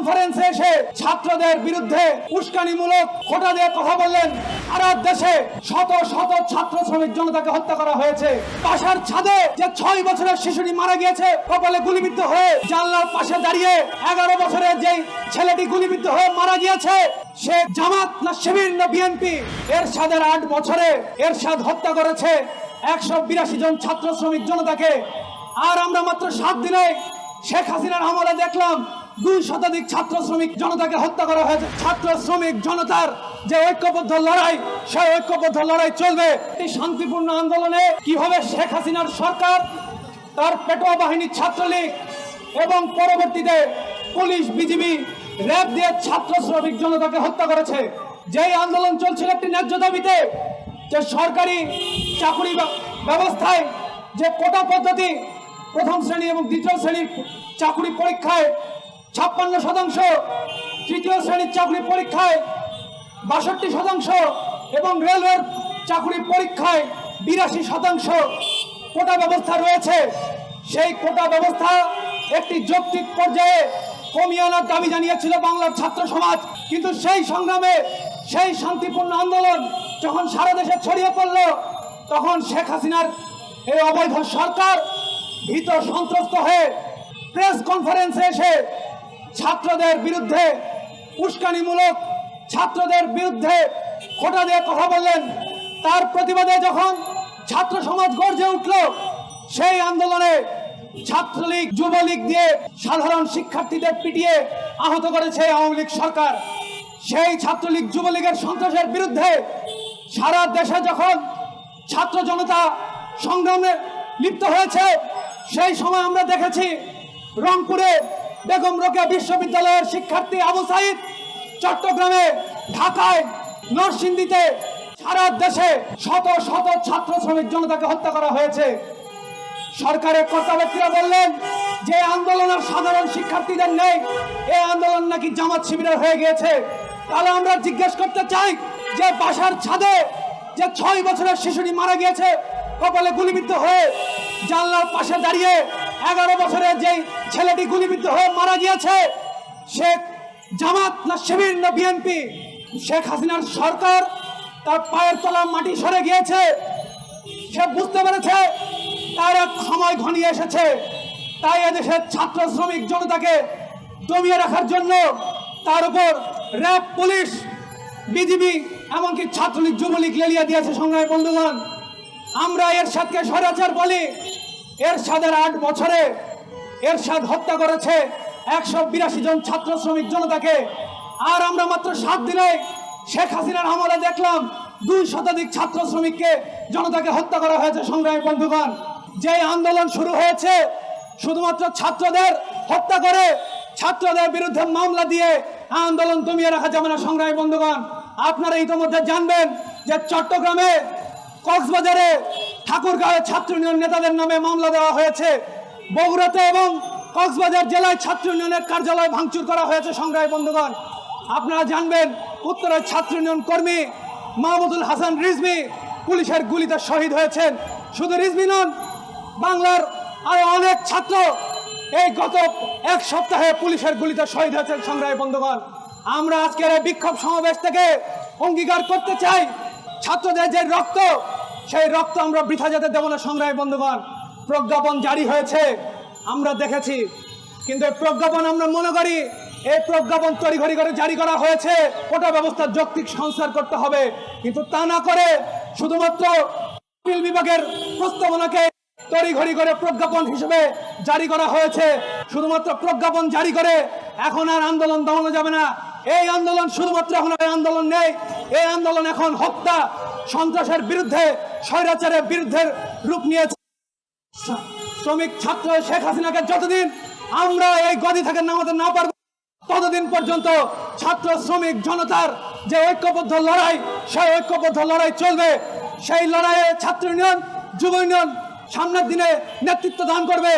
কনফারেন্সে এসে ছাত্রদের বিরুদ্ধে উস্কানিমূলক খোটা দিয়ে কথা বললেন। সারা দেশে শত শত ছাত্র শ্রমিক জনতাকে হত্যা করা হয়েছে। বাসার ছাদে যে ছয় বছরের শিশুটি মারা গিয়েছে, কপালে গুলিবিদ্ধ হয়ে জানলার পাশে দাঁড়িয়ে এগারো বছরের যেই ছেলেটি গুলিবিদ্ধ হয়ে মারা গিয়েছে, সে জামাত না শিবির না বিএনপি? এর সাদের আট বছরে এর সাদ হত্যা করেছে একশো বিরাশি জন ছাত্র শ্রমিক জনতাকে। আর আমরা মাত্র সাত দিনে শেখ হাসিনার আমলে দেখলাম। দুই শতাধিক ছাত্র শ্রমিক জনতাকে হত্যা করা হয়েছে। ছাত্র শ্রমিক জনতার যে ঐক্যবদ্ধ লড়াই, সেই ঐক্যবদ্ধ লড়াই চলবে। এই শান্তিপূর্ণ আন্দোলনে কীভাবে শেখ হাসিনার সরকার, তার পেটোয়া বাহিনী ছাত্রলীগ এবং পরবর্তীতে পুলিশ, বিজিবি, র্যাব দিয়ে ছাত্র শ্রমিক জনতাকে হত্যা করেছে। যেই আন্দোলন চলছিল একটি ন্যায্য দাবিতে, যে সরকারি চাকরি ব্যবস্থায় যে কোটা পদ্ধতি প্রথম শ্রেণি এবং দ্বিতীয় শ্রেণির চাকরি পরীক্ষায় ছাপ্পান্ন শতাংশ, তৃতীয় শ্রেণির চাকরি পরীক্ষায় বাষট্টি শতাংশ এবং রেলওয়ের চাকরি পরীক্ষায় বিরাশি শতাংশ কোটা ব্যবস্থা রয়েছে। সেই কোটা ব্যবস্থা একটি যৌক্তিক পর্যায়ে কমিয়ে আনার দাবি জানিয়েছিল বাংলার ছাত্র সমাজ। কিন্তু সেই সংগ্রামে সেই শান্তিপূর্ণ আন্দোলন যখন সারা দেশে ছড়িয়ে পড়ল, তখন শেখ হাসিনার এই অবৈধ সরকার ভীত সন্ত্রস্ত হয়ে প্রেস কনফারেন্সে এসে ছাত্রদের বিরুদ্ধে উস্কানিমূলক ছাত্রদের বিরুদ্ধে খোটা দিয়ে কথা বললেন। তার প্রতিবাদে যখন ছাত্র সমাজ গর্জে উঠল, সেই আন্দোলনে ছাত্রলীগ, যুবলীগ দিয়ে সাধারণ শিক্ষার্থীদের পিটিয়ে আহত করেছে আওয়ামী লীগ সরকার। সেই ছাত্রলীগ, যুবলীগের সন্ত্রাসের বিরুদ্ধে সারা দেশে যখন ছাত্র জনতা সংগ্রামে লিপ্ত হয়েছে, সেই সময় আমরা দেখেছি রংপুরে বেগম রোকেয়া বিশ্ববিদ্যালয়ের শিক্ষার্থী আবু সাইদ চট্টগ্রামে, ঢাকায়, নরসিংদীতে, সারা দেশে শত শত ছাত্র শ্রমিক জনতাকে হত্যা করা হয়েছে। সরকারের কর্তা ব্যক্তিরা বললেন, যে আন্দোলন আর সাধারণ শিক্ষার্থীদের নেই এই আন্দোলন নাকি জামাত শিবিরের হয়ে গিয়েছে। তাহলে আমরা জিজ্ঞেস করতে চাই, যে বাসার ছাদে যে ছয় বছরের শিশুটি মারা গিয়েছে, কপালে গুলিবিদ্ধ হয়ে জানলার পাশে দাঁড়িয়ে এগারো বছরের যেই ছেলেটি গুলিবিদ্ধ হয়ে মারা গিয়েছে সে জামাত না শিবির না বিএনপি শেখ হাসিনার সরকার তার পায়ের তলা মাটি সরে গিয়েছে। সে বুঝতে পেরেছে তার এক সময় ঘনিয়ে এসেছে। তাই এদেশের ছাত্র শ্রমিক জনতাকে দমিয়ে রাখার জন্য তার উপর র্যাব, পুলিশ বিজিবি এমনকি ছাত্রলীগ, যুবলীগ লেলিয়া দিয়েছে সংগ্রামী বন্ধুগণ। আমরা এর সাথে স্বৈরাচার বলি এরশাদের আট বছরে এরশাদ হত্যা করেছে। একশো বিরাশি জন ছাত্র শ্রমিক জনতাকে। আর আমরা মাত্র সাত দিনে শেখ হাসিনার আমলে দেখলাম, দুই শতাধিক ছাত্র শ্রমিককে জনতাকে হত্যা করা হয়েছে সংগ্রামী বন্ধুগণ। যে আন্দোলন শুরু হয়েছে, শুধুমাত্র ছাত্রদের হত্যা করে, ছাত্রদের বিরুদ্ধে মামলা দিয়ে আন্দোলন দমিয়ে রাখা যাবে না সংগ্রামী বন্ধুগণ। আপনারা ইতিমধ্যে জানবেন যে চট্টগ্রামে কক্সবাজারে ঠাকুরগাঁওয়ে ছাত্র ইউনিয়ন নেতাদের নামে মামলা দেওয়া হয়েছে। বগুড়াতে এবং কক্সবাজার জেলায় ছাত্র ইউনিয়নের কার্যালয় ভাঙচুর করা হয়েছে সংগ্রামী বন্ধুগণ। আপনারা জানবেন, উত্তরের ছাত্র ইউনিয়ন কর্মী মাহমুদুল হাসান রিজভি পুলিশের গুলিতে শহীদ হয়েছেন। শুধু রিজভি নন, বাংলার আরও অনেক ছাত্র এই গত এক সপ্তাহে পুলিশের গুলিতে শহীদ হয়েছেন সংগ্রামী বন্ধুগণ। আমরা আজকের এই বিক্ষোভ সমাবেশ থেকে অঙ্গীকার করতে চাই, ছাত্রদের যে রক্ত সেই রক্ত আমরা বৃথা যেতে দেব না, সংগ্রামী বন্ধুগণ। প্রজ্ঞাপন জারি হয়েছে, আমরা দেখেছি। কিন্তু এই প্রজ্ঞাপন আমরা মনে করি, এই প্রজ্ঞাপন তড়িঘড়ি করে জারি করা হয়েছে, ওটা ব্যবস্থা যৌক্তিক সংস্কার করতে হবে। কিন্তু তা না করে শুধুমাত্র আপিল বিভাগের প্রস্তাবনাকে তড়িঘড়ি করে প্রজ্ঞাপন হিসেবে জারি করা হয়েছে। শুধুমাত্র প্রজ্ঞাপন জারি করে এখন আর আন্দোলন দমানো যাবে না। এই আন্দোলন শুধুমাত্র এখন আর আন্দোলন নেই। এই আন্দোলন এখন হত্যা, সন্ত্রাসের বিরুদ্ধে, স্বৈরাচারের বিরুদ্ধে রূপ নিয়েছে। শ্রমিক ছাত্র শেখ হাসিনাকে যতদিন আমরা এই গদি থেকে নামাতে না পারব, ততদিন পর্যন্ত ছাত্র, শ্রমিক, জনতার যে ঐক্যবদ্ধ লড়াই, সেই ঐক্যবদ্ধ লড়াই চলবে। সেই লড়াইয়ে ছাত্র ইউনিয়ন, যুব ইউনিয়ন সামনের দিনে নেতৃত্ব দান করবে।